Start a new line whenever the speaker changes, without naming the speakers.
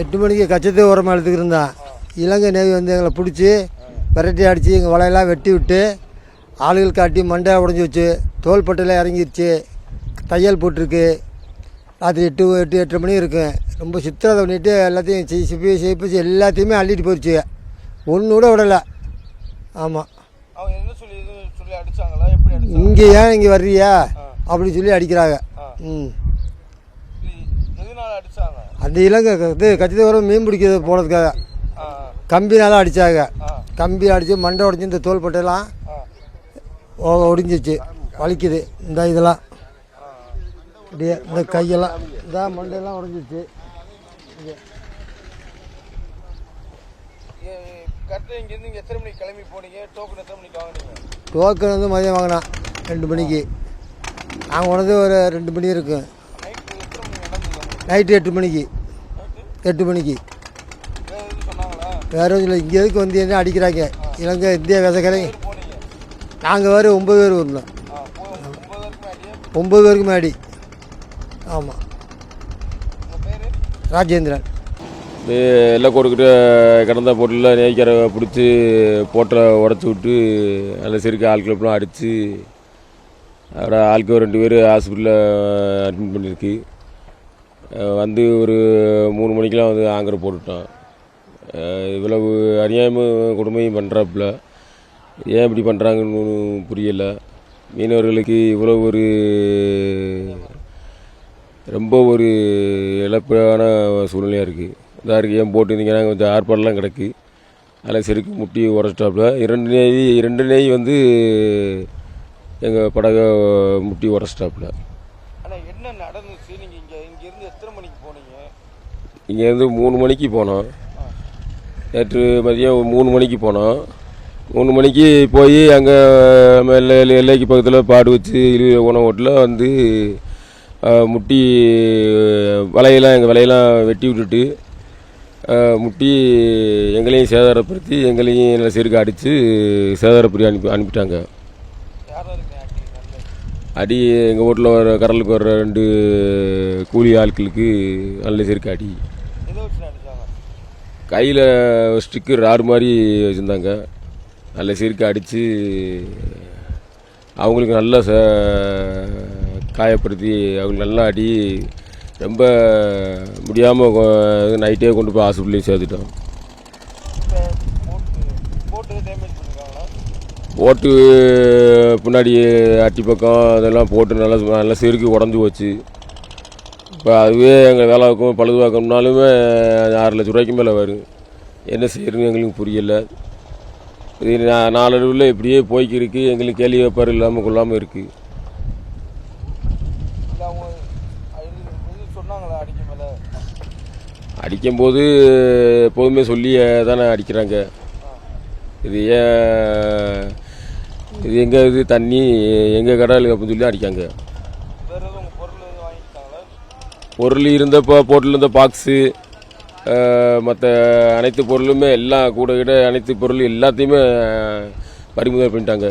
எட்டு மணிக்கு கச்சத்தை உரமாக எடுத்துக்கிட்டு இருந்தான் இலங்கை நேவி வந்து எங்களை பிடிச்சி விரட்டி அடித்து எங்கள் வலையெல்லாம் வெட்டி விட்டு ஆளுகள் காட்டி மண்டை உடஞ்சி வச்சு தோள்பட்டையில் இறங்கிருச்சு. தையல் போட்டிருக்கு. ராத்திரி எட்டு எட்டு எட்டரை மணி இருக்கும். ரொம்ப சித்திரதை பண்ணிட்டு எல்லாத்தையும் சிப்பி சிப்பிச்சு எல்லாத்தையுமே அள்ளிட்டு போயிடுச்சு ஒன்று கூட விடலை. ஆமாம் இங்கே ஏன் இங்கே வர்றியா அப்படின்னு சொல்லி அடிக்கிறாங்க. ம். அந்த இலங்கை இது கச்சித உரம் மீன் பிடிக்கிறது போனதுக்காக. கம்பினால அடித்தாங்க கம்பி அடித்து மண்டை உடஞ்சி இந்த ஒ- ஒடிஞ்சிச்சு. வலிக்குது. இந்த இதெல்லாம். இப்படியே இந்த கையெல்லாம். இந்த மண்டையெல்லாம் உடஞ்சிச்சு.
டோக்கன்
வந்து மதியம் வாங்கினான். ரெண்டு மணிக்கு. நாங்கள் உனது ஒரு ரெண்டு மணி இருக்கும்
நைட்டு எத்தனை மணிக்கு நடந்தது
நைட்டு எட்டு மணிக்கு. எட்டு மணிக்கு.
வேறு
வேற ஒன்றும் இல்லை. இங்கே எதுக்கு வந்து என்ன அடிக்கிறாங்க. இலங்கை இந்திய விசக்கரை நாங்கள் வேறு ஒம்பது பேர் வரணும்.
ஒம்பது
பேருக்கு மேடி ஆமாம் ராஜேந்திரன்.
இது எல்லாம் கொடுக்கிட்டு கிடந்த பொருளில் நேய்க்கிற பிடிச்சி போட்டை உடச்சி விட்டு நல்லா சிறுக்க ஆட்களுக்கெல்லாம் அடித்து அப்புறம் ஆட்கள் ஒரு ரெண்டு பேர் ஹாஸ்பிட்டலில் அட்மிட் பண்ணியிருக்கு. வந்து ஒரு மூணு மணிக்கெலாம் வந்து ஆங்கர் போட்டுட்டோம். இவ்வளவு அநியாயமும் கொடுமையும் பண்ணுறாப்புல ஏன் இப்படி பண்ணுறாங்கன்னு ஒன்றும் புரியலை. மீனவர்களுக்கு இவ்வளோ ஒரு ரொம்ப ஒரு இழப்பான சூழ்நிலையாக இருக்குது இதாக இருக்குது ஏன் போட்டுருந்தீங்கன்னா கொஞ்சம் ஆர்ப்பாடெலாம் கிடக்கு. அதில் செருக்கு முட்டி உடச்சிட்டாப்புல இரண்டு நெய் இரண்டு நெய் வந்து எங்கள் படகை முட்டி உடச்சிட்டாப்புல
என்ன நடந்துச்சு? நீங்கள் இங்கே இங்கேருந்து எத்தனை மணிக்கு போனீங்க?
இங்கேருந்து மூணு மணிக்கு போனோம். நேற்று மதியம் மூணு மணிக்கு போனோம். மூணு மணிக்கு போய் அங்கே எல்லை எல்லைக்கு பக்கத்தில் பாடு வச்சு உணவு ஹோட்டலில் வந்து முட்டி வலையெல்லாம் எங்கள் வலையெல்லாம் வெட்டி விட்டுட்டு முட்டி எங்களையும் சேதாரப்படுத்தி எங்களையும் நல்ல செருக்கு அடித்து சேதாரப்படுத்தி அனுப்பி அனுப்பிட்டாங்க. அடி எங்கள் வீட்டில் வர கடலுக்கு வர்ற ரெண்டு கூலி ஆட்களுக்கு நல்ல செருக்கு அடி. கையில் ஸ்டிக்கு ராடு மாதிரி வச்சுருந்தாங்க. நல்ல சிறுக்கு அடித்து அவங்களுக்கு நல்லா ச காயப்படுத்தி அவங்களுக்கு நல்லா அடி ரொம்ப முடியாமல் நைட்டே கொண்டு போய் ஹாஸ்பிட்டலையும் சேர்த்துட்டோம்
இப்போ போட்டு போட்டு டேமேஜ் பண்ணிருக்காங்களா
போட்டு பின்னாடி அட்டி பக்கம் அதெல்லாம் போட்டு நல்லா நல்லா செருக்கு உடஞ்சி போச்சு. இப்போ அதுவே எங்கள் வேலைக்கும் பழுதுவாக்கணும்னாலுமே ஆறு லட்ச ரூபாய்க்கு மேலே வரும். என்ன செய்யறதுன்னு எங்களுக்கு புரியல. இது நா- நாளடைவில் இப்படியே போய்க்கு இருக்கு. எங்களுக்கு கேள்வி வைப்பார் இல்லாமல் கொள்ளாமல் இருக்குது அடிக்கும்போது எப்போதுமே சொல்லி தானே அடிக்கிறாங்க. இது ஏன் இது எங்கே இது தண்ணி எங்கள் கடலுக்கு அப்படின்னு சொல்லி அடிக்காங்க.
பொருள் எதுவும் இப்போ
பொருள் இருந்த பாக்ஸு மற்ற அனைத்து பொருளுமே எல்லாம் கூட கிட்ட அனைத்து பொருள் எல்லாத்தையுமே பறிமுதல் பண்ணிட்டாங்க.